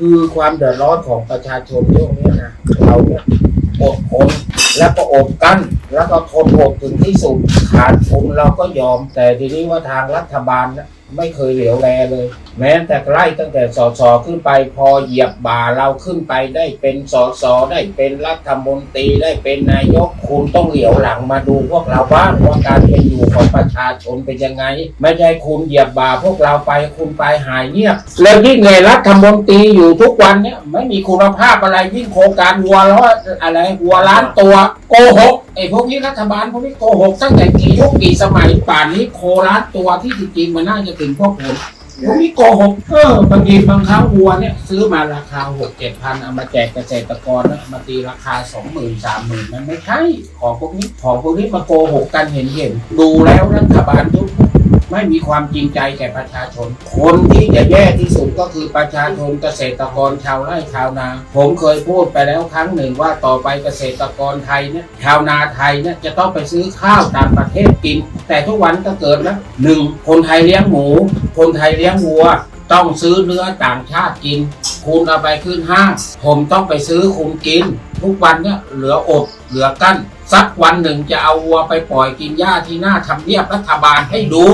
คือความเดือดร้อนของประชาชนช่วงนี้นะเราเนี่ยอดทนแล้วก็อดกั้นแล้วก็ทนอดถึงที่สุดขาดทุนเราก็ยอม แต่ทีนี้ว่าทางรัฐบาลนะ ไม่เคยเหลียวแลเลย แม้แต่ไล่ตั้งแต่สสขึ้นไปพอเหยียบบ่าเราขึ้นไปได้เป็นสสได้เป็นรัฐมนตรีได้เป็นนายกคุณต้องเหลียวหลังมาดูพวกเราบ้างว่าการเป็นอยู่ของประชาชนเป็นยังไง ไม่ใช่คุณเหยียบบ่าพวกเราไปคุณไปหายเงียบแล้วยิ่งในรัฐมนตรีอยู่ทุกวันเนี่ยไม่มีคุณภาพอะไรยิ่งโครงการวัวร้อยอะไรวัวล้านตัว โกหกไอ้พวกนี้รัฐบาลพวกนี้โกหกตั้งแต่กี่ยุคกี่สมัยป่านนี้โคล้านตัวที่จริงๆมันน่าจะถึงพวกผมพวกนี้โกหกเออบางทีบางครั้งวัวเนี่ยซื้อมาราคาหกเจ็ดพันเอามาแจกเกษตรกรนะมาตีราคาสองหมื่นสามหมื่นมันไม่ใช่ของพวกนี้ของพวกนี้มาโกหกกันเห็นเห็นๆดูแล้วรัฐบาลยุค ไม่มีความจริงใจแก่ประชาชน คนที่จะแย่ที่สุดก็คือประชาชนเกษตรกรชาวไร่ชาวนา ผมเคยพูดไปแล้วครั้งหนึ่งว่าต่อไปเกษตรกรไทยเนี่ยชาวนาไทยเนี่ยจะต้องไปซื้อข้าวต่างประเทศกิน แต่ทุกวันก็เกิดแล้วหนึ่งคนไทยเลี้ยงหมู คนไทยเลี้ยงวัว ต้องซื้อเนื้อต่างชาติกิน คุณเอาไปขึ้นห้าง ผมต้องไปซื้อคุณกิน ทุกวันเนี่ยเหลืออดเหลือกั้น สักวันหนึ่งจะเอาวัวไปปล่อยกินหญ้าที่หน้าทำเนียบรัฐบาลให้ดู